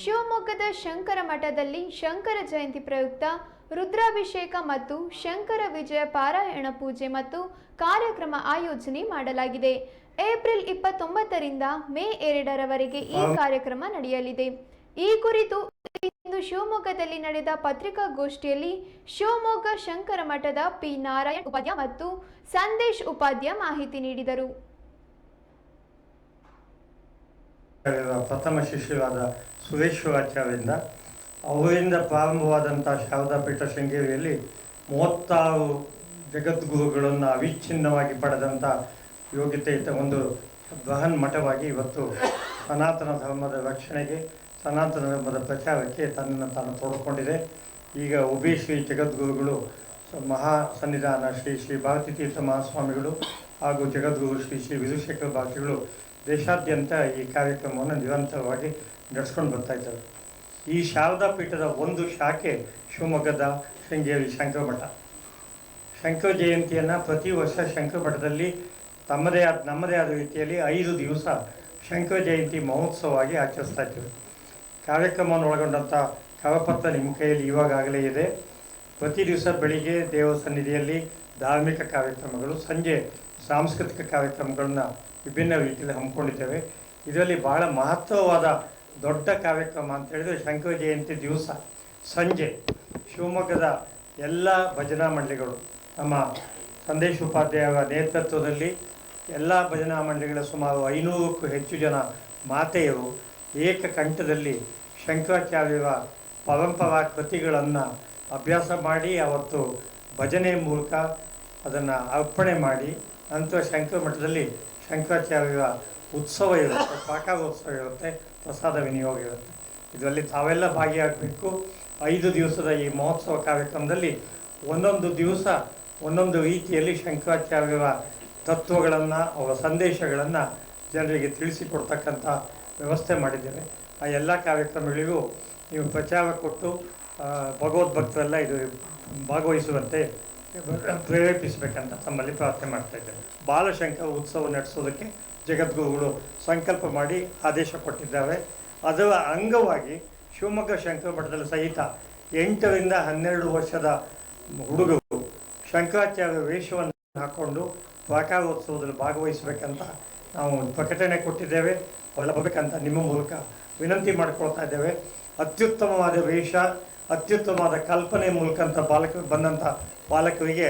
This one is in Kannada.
ಶಿವಮೊಗ್ಗದ ಶಂಕರ ಮಠದಲ್ಲಿ ಶಂಕರ ಜಯಂತಿ ಪ್ರಯುಕ್ತ ರುದ್ರಾಭಿಷೇಕ ಮತ್ತು ಶಂಕರ ವಿಜಯ ಪಾರಾಯಣ ಪೂಜೆ ಮತ್ತು ಕಾರ್ಯಕ್ರಮ ಆಯೋಜನೆ ಮಾಡಲಾಗಿದೆ. ಏಪ್ರಿಲ್ ಇಪ್ಪತ್ತೊಂಬತ್ತರಿಂದ ಮೇ ಎರಡರವರೆಗೆ ಈ ಕಾರ್ಯಕ್ರಮ ನಡೆಯಲಿದೆ. ಈ ಕುರಿತು ಇಂದು ಶಿವಮೊಗ್ಗದಲ್ಲಿ ನಡೆದ ಪತ್ರಿಕಾಗೋಷ್ಠಿಯಲ್ಲಿ ಶಿವಮೊಗ್ಗ ಶಂಕರ ಮಠದ ಪಿ ನಾರಾಯಣ್ ಉಪಾಧ್ಯ ಮತ್ತು ಸಂದೇಶ್ ಉಪಾಧ್ಯ ಮಾಹಿತಿ ನೀಡಿದರು. ಪ್ರಥಮ ಶಿಷ್ಯರಾದ ಸುರೇಶ್ವರಾಚಾರ್ಯರಿಂದ, ಅವರಿಂದ ಪ್ರಾರಂಭವಾದಂಥ ಶಾರದಾ ಪೀಠ ಶೃಂಗೇರಿಯಲ್ಲಿ ಮೂವತ್ತಾರು ಜಗದ್ಗುರುಗಳನ್ನು ಅವಿಚ್ಛಿನ್ನವಾಗಿ ಪಡೆದಂಥ ಯೋಗ್ಯತೆ ಒಂದು ಬೃಹನ್ ಮಠವಾಗಿ ಇವತ್ತು ಸನಾತನ ಧರ್ಮದ ರಕ್ಷಣೆಗೆ, ಸನಾತನ ಧರ್ಮದ ಪ್ರಚಾರಕ್ಕೆ ತನ್ನನ್ನು ತಾನು ತೋಡಿಕೊಂಡಿದೆ. ಈಗ ಉಭಯ ಶ್ರೀ ಜಗದ್ಗುರುಗಳು, ಮಹಾ ಸನ್ನಿಧಾನ ಶ್ರೀ ಶ್ರೀ ಭಾರತೀ ತೀರ್ಥ ಮಹಾಸ್ವಾಮಿಗಳು ಹಾಗೂ ಜಗದ್ಗುರು ಶ್ರೀ ಶ್ರೀ ವಿಧುಶೇಖರ ಭಾರತಿಗಳು ದೇಶಾದ್ಯಂತ ಈ ಕಾರ್ಯಕ್ರಮವನ್ನು ನಿರಂತರವಾಗಿ ನಡೆಸ್ಕೊಂಡು ಬರ್ತಾ ಇದ್ದಾರೆ. ಈ ಶಾರದಾ ಪೀಠದ ಒಂದು ಶಾಖೆ ಶಿವಮೊಗ್ಗದ ಶೃಂಗೇರಿ ಶಂಕರ ಮಠ. ಶಂಕರ ಜಯಂತಿಯನ್ನು ಪ್ರತಿ ವರ್ಷ ಶಂಕರ ಮಠದಲ್ಲಿ ತಮ್ಮದೇ ಆದ, ನಮ್ಮದೇ ಆದ ರೀತಿಯಲ್ಲಿ ಐದು ದಿವಸ ಶಂಕರ ಜಯಂತಿ ಮಹೋತ್ಸವವಾಗಿ ಆಚರಿಸ್ತಾ ಇದ್ದೀವಿ. ಕಾರ್ಯಕ್ರಮವನ್ನು ಒಳಗೊಂಡಂಥ ಕರಪತ್ರ ನಿಮ್ಮ ಕೈಯಲ್ಲಿ ಇವಾಗಾಗಲೇ ಇದೆ. ಪ್ರತಿ ದಿವಸ ಬೆಳಿಗ್ಗೆ ದೇವ ಸನ್ನಿಧಿಯಲ್ಲಿ ಧಾರ್ಮಿಕ ಕಾರ್ಯಕ್ರಮಗಳು, ಸಂಜೆ ಸಾಂಸ್ಕೃತಿಕ ಕಾರ್ಯಕ್ರಮಗಳನ್ನು ವಿಭಿನ್ನ ರೀತಿಯಲ್ಲಿ ಹಮ್ಮಿಕೊಂಡಿದ್ದೇವೆ. ಇದರಲ್ಲಿ ಬಹಳ ಮಹತ್ವವಾದ ದೊಡ್ಡ ಕಾರ್ಯಕ್ರಮ ಅಂತ ಹೇಳಿದ್ರೆ ಶಂಕರ ಜಯಂತಿ ದಿವಸ. ಸಂಜೆ ಶಿವಮೊಗ್ಗದ ಎಲ್ಲ ಭಜನಾ ಮಂಡಳಿಗಳು, ನಮ್ಮ ಸಂದೇಶ್ ಉಪಾಧ್ಯಾಯರ ನೇತೃತ್ವದಲ್ಲಿ ಎಲ್ಲ ಭಜನಾ ಮಂಡಳಿಗಳ ಸುಮಾರು ಐನೂರಕ್ಕೂ ಹೆಚ್ಚು ಜನ ಮಾತೆಯರು ಏಕಕಂಠದಲ್ಲಿ ಶಂಕರಾಚಾರ್ಯರ ಪರಂಪರಾ ಕೃತಿಗಳನ್ನು ಅಭ್ಯಾಸ ಮಾಡಿ ಅವತ್ತು ಭಜನೆ ಮೂಲಕ ಅದನ್ನು ಅರ್ಪಣೆ ಮಾಡಿ, ನಂತರ ಶಂಕರ ಮಠದಲ್ಲಿ ಶಂಕರಾಚಾರ್ಯರ ಉತ್ಸವ ಇರುತ್ತೆ ಪ್ರಾಕಾರೋತ್ಸವ ಇರುತ್ತೆ, ಪ್ರಸಾದ ವಿನಿಯೋಗ ಇರುತ್ತೆ. ಇದರಲ್ಲಿ ತಾವೆಲ್ಲ ಭಾಗಿಯಾಗಬೇಕು. ಐದು ದಿವಸದ ಈ ಮಹೋತ್ಸವ ಕಾರ್ಯಕ್ರಮದಲ್ಲಿ ಒಂದೊಂದು ದಿವಸ, ಒಂದೊಂದು ರೀತಿಯಲ್ಲಿ ಶಂಕರಾಚಾರ್ಯರ ತತ್ವಗಳನ್ನು, ಅವರ ಸಂದೇಶಗಳನ್ನು ಜನರಿಗೆ ತಿಳಿಸಿಕೊಡ್ತಕ್ಕಂಥ ವ್ಯವಸ್ಥೆ ಮಾಡಿದ್ದೇವೆ. ಆ ಎಲ್ಲ ಕಾರ್ಯಕ್ರಮಗಳಿಗೂ ನೀವು ಪ್ರಚಾರ ಕೊಟ್ಟು ಭಗವದ್ಭಕ್ತರೆಲ್ಲ ಇದು ಭಾಗವಹಿಸುವಂತೆ ಪ್ರೇರೇಪಿಸಬೇಕಂತ ತಮ್ಮಲ್ಲಿ ಪ್ರಾರ್ಥನೆ ಮಾಡ್ತಾ ಇದ್ದಾರೆ ಬಾಲಶಂಕರ ಉತ್ಸವ ನಡೆಸೋದಕ್ಕೆ ಜಗದ್ಗುರುಗಳು ಸಂಕಲ್ಪ ಮಾಡಿ ಆದೇಶ ಕೊಟ್ಟಿದ್ದಾವೆ ಅದರ ಅಂಗವಾಗಿ ಶಿವಮೊಗ್ಗ ಶಂಕರ ಮಠದಲ್ಲಿ ಸಹಿತ ಎಂಟರಿಂದ ಹನ್ನೆರಡು ವರ್ಷದ ಹುಡುಗರು ಶಂಕರಾಚಾರ್ಯ ವೇಷವನ್ನು ಹಾಕ್ಕೊಂಡು ಪ್ರಾಕಾರೋತ್ಸವದಲ್ಲಿ ಭಾಗವಹಿಸಬೇಕಂತ ನಾವು ಪ್ರಕಟಣೆ ಕೊಟ್ಟಿದ್ದೇವೆ. ಬರಬೇಕಂತ ನಿಮ್ಮ ಮೂಲಕ ವಿನಂತಿ ಮಾಡಿಕೊಳ್ತಾ ಇದ್ದೇವೆ. ಅತ್ಯುತ್ತಮವಾದ ವೇಷ ಅತ್ಯುತ್ತಮವಾದ ಕಲ್ಪನೆ ಮೂಲಕ ಬಾಲಕ ಬಂದಂಥ ಬಾಲಕರಿಗೆ